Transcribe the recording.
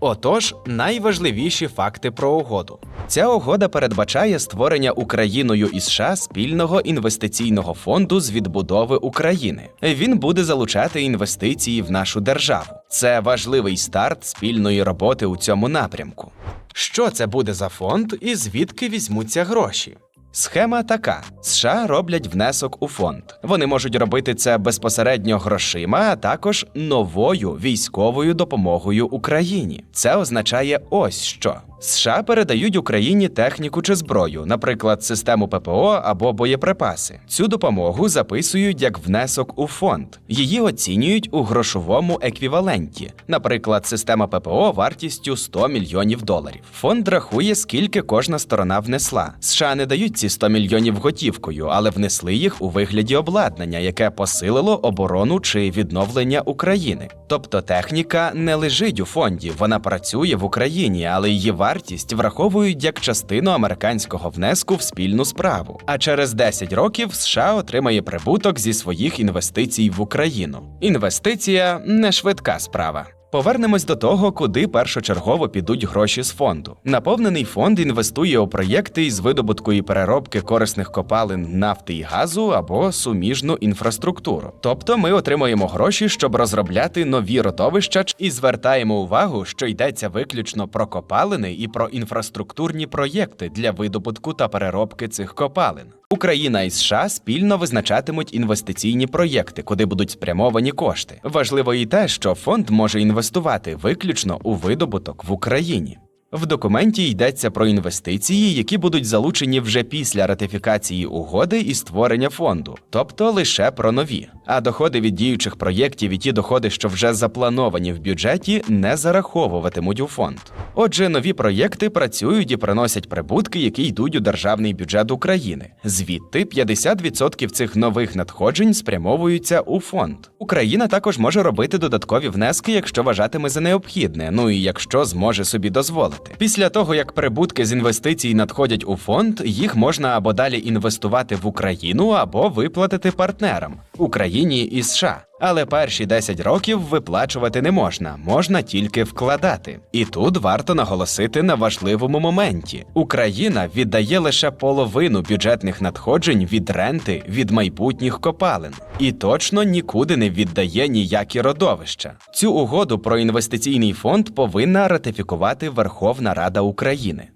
Отож, найважливіші факти про угоду. Ця угода передбачає створення Україною і США спільного інвестиційного фонду з відбудови України. Він буде залучати інвестиції в нашу державу. Це важливий старт спільної роботи у цьому напрямку. Що це буде за фонд і звідки візьмуться гроші? Схема така: США роблять внесок у фонд. Вони можуть робити це безпосередньо грошима, а також новою військовою допомогою Україні. Це означає ось що. США передають Україні техніку чи зброю, наприклад, систему ППО або боєприпаси. Цю допомогу записують як внесок у фонд. Її оцінюють у грошовому еквіваленті, наприклад, система ППО вартістю 100 мільйонів доларів. Фонд рахує, скільки кожна сторона внесла. США не дають ці 100 мільйонів готівкою, але внесли їх у вигляді обладнання, яке посилило оборону чи відновлення України. Тобто техніка не лежить у фонді, вона працює в Україні, але її вартість враховують як частину американського внеску в спільну справу. А через 10 років США отримає прибуток зі своїх інвестицій в Україну. Інвестиція не швидка справа. Повернемось до того, куди першочергово підуть гроші з фонду. Наповнений фонд інвестує у проєкти із видобутку і переробки корисних копалин нафти і газу або суміжну інфраструктуру. Тобто ми отримуємо гроші, щоб розробляти нові родовища і звертаємо увагу, що йдеться виключно про копалини і про інфраструктурні проєкти для видобутку та переробки цих копалин. Україна і США спільно визначатимуть інвестиційні проєкти, куди будуть спрямовані кошти. Важливо і те, що фонд може інвестувати виключно у видобуток в Україні. В документі йдеться про інвестиції, які будуть залучені вже після ратифікації угоди і створення фонду, тобто лише про нові. А доходи від діючих проєктів і ті доходи, що вже заплановані в бюджеті, не зараховуватимуть у фонд. Отже, нові проєкти працюють і приносять прибутки, які йдуть у державний бюджет України. Звідти 50% цих нових надходжень спрямовуються у фонд. Україна також може робити додаткові внески, якщо вважатиме за необхідне, ну і якщо зможе собі дозволити. Після того, як прибутки з інвестицій надходять у фонд, їх можна або далі інвестувати в Україну, або виплатити партнерам Україні і США. Але перші 10 років виплачувати не можна, можна тільки вкладати. І тут варто наголосити на важливому моменті: Україна віддає лише половину бюджетних надходжень від ренти від майбутніх копалин, і точно нікуди не віддає ніякі родовища. Цю угоду про інвестиційний фонд повинна ратифікувати Верховна Рада України.